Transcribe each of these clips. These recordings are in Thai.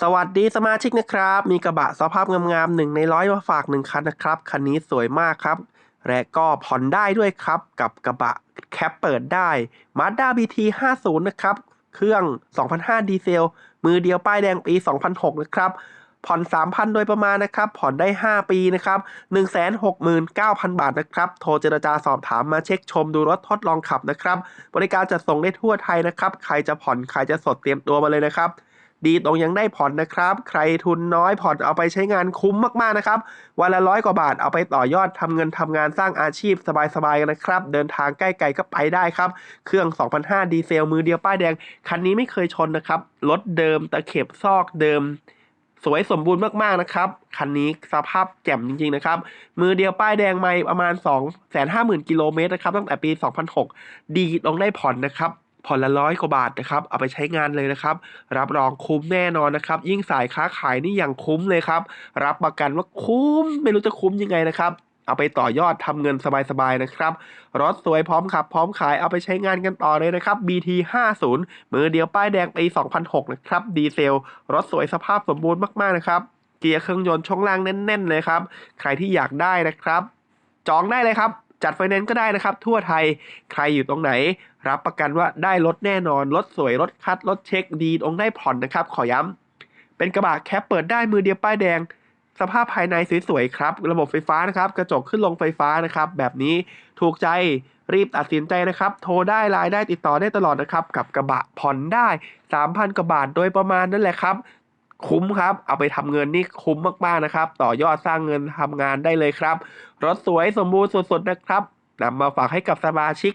สวัสดีสมาชิกนะครับ มีกระบะสภาพงามๆหนึ่งในร้อยมาฝากหนึ่งคันนะครับ คันนี้สวยมากครับ และก็ผ่อนได้ด้วยครับ กับกระบะแคปเปิดได้ Mazda BT 50นะครับ เครื่อง 2005 ดีเซล มือเดียวป้ายแดงปี 2006 นะครับ ผ่อน 3,000 โดยประมาณนะครับ ผ่อนได้ 5 ปีนะครับ 169,000 บาทนะครับ โทรเจรจาสอบถามมาเช็คชมดูรถทดลองขับนะครับ บริการจัดส่งได้ทั่วไทยนะครับ ใครจะผ่อนใครจะสดเตรียมตัวมาเลยนะครับ ดีตรงยังได้ผ่อนนะครับ ใครทุนน้อยผ่อนเอาไปใช้งานคุ้มมากๆนะครับ วันละร้อยกว่าบาทเอาไปต่อยอดทำเงินทำงานสร้างอาชีพสบายๆกันนะครับ เดินทางใกล้ไกลก็ไปได้ครับ เครื่อง 2005 ดีเซลมือเดียวป้ายแดง คันนี้ไม่เคยชนนะครับ รถเดิมตะเข็บซอกเดิมสวยสมบูรณ์มากๆนะครับ คันนี้สภาพแจ่มจริงๆนะครับ มือเดียวป้ายแดงไม่ประมาณ 2 5 0 0 0 0 กิโลเมตรนะครับ ตั้งแต่ปี 2006 ดีลงได้ผ่อนนะครับ ผ่อนละร้อยกว่าบาทนะครับ เอาไปใช้งานเลยนะครับ รับรองคุ้มแน่นอนนะครับ ยิ่งสายค้าขายนี่อย่างคุ้มเลยครับ รับประกันว่าคุ้ม ไม่รู้จะคุ้มยังไงนะครับ เอาไปต่อยอดทำเงินสบาย ๆ นะครับ รถสวยพร้อมขับ พร้อมขาย เอาไปใช้งานกันต่อเลยนะครับ BT 50มือเดียวป้ายแดงปี2006 นะครับ ดีเซล รถสวยสภาพสมบูรณ์มาก ๆ นะครับ เกียร์เครื่องยนต์ช่องล่างแน่น ๆ เลยครับ ใครที่อยากได้นะครับ จองได้เลยครับ จัดไฟแนนซ์ก็ได้นะครับ ทั่วไทยใครอยู่ตรงไหน รับประกันว่าได้รถแน่นอนรถสวยรถคัดรถเช็คดีองได้ผ่อนนะครับ ขอย้ำเป็นกระบะแคปเปิดได้มือเดียวป้ายแดง สภาพภายในสวยๆครับ ระบบไฟฟ้านะครับ กระจกขึ้นลงไฟฟ้านะครับ แบบนี้ถูกใจรีบตัดสินใจนะครับ โทรได้ไลน์ได้ติดต่อได้ตลอดนะครับ กับกระบะผ่อนได้ 3,000กว่าบาทโดยประมาณนั่นแหละครับ คุ้มครับ เอาไปทำเงินนี่คุ้มมากๆนะครับ ต่อยอดสร้างเงินทำงานได้เลยครับ รถสวยสมบูรณ์สุดๆนะครับนำมาฝากให้กับสมาชิก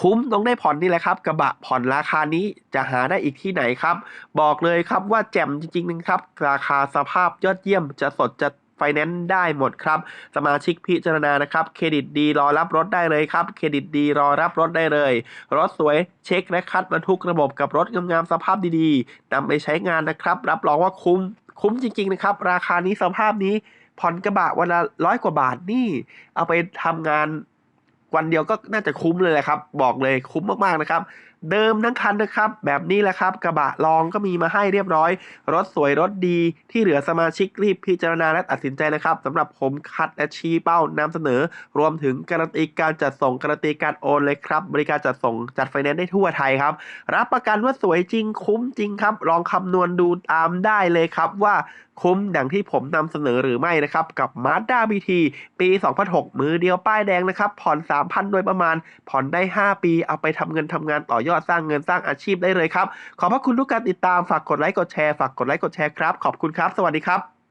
คุ้มต้องได้ผ่อนนี่แหละครับ กระบะผ่อนราคานี้จะหาได้อีกที่ไหนครับ บอกเลยครับว่าแจ่มจริงๆนะครับ ราคาสภาพยอดเยี่ยมจะสดจะ ฟแนนซ์ได้หมดครับ สมาชิกพิจารณานะครับ เครดิตดีรอรับรถได้เลยครับ เครดิตดีรอรับรถได้เลย รถสวยเช็คและคัดมาทุกระบบกับรถงามๆสภาพดีๆนำไปใช้งานนะครับ รับรองว่าคุ้มคุ้มจริงๆนะครับ ราคานี้สภาพนี้ผ่อนกระบะวันละร้อยกว่าบาทนี่ เอาไปทำงานวันเดียวก็น่าจะคุ้มเลยแหละครับ บอกเลยคุ้มมากๆนะครับ เดิมทั้งคันนะครับ แบบนี้แหละครับกระบะลองก็มีมาให้เรียบร้อย รถสวยรถดีที่เหลือสมาชิกรีบพิจารณาและตัดสินใจนะครับสำหรับผมคัดและชี้เป้านำเสนอ รวมถึงการันตีการจัดส่งการันตีการโอนเลยครับ บริการจัดส่งจัดไฟแนนซ์ได้ทั่วไทยครับ รับประกันว่าสวยจริงคุ้มจริงครับ ลองคำนวณดูตามได้เลยครับว่าคุ้มดังที่ผมนำเสนอหรือไม่นะครับ กับ Mazda BT ปี 2006 มือเดียวป้ายแดงนะครับ ผ่อน 3,000 โดยประมาณ ผ่อนได้ 5 ปี เอาไปทำเงินทำงานต่อยอดอดสร้างเงินสร้างอาชีพได้เลยครับ ขอบพระคุณทุกการติดตามฝากกดไลค์กดแชร์ฝากกดไลค์กดแชร์ครับ ขอบคุณครับ สวัสดีครับ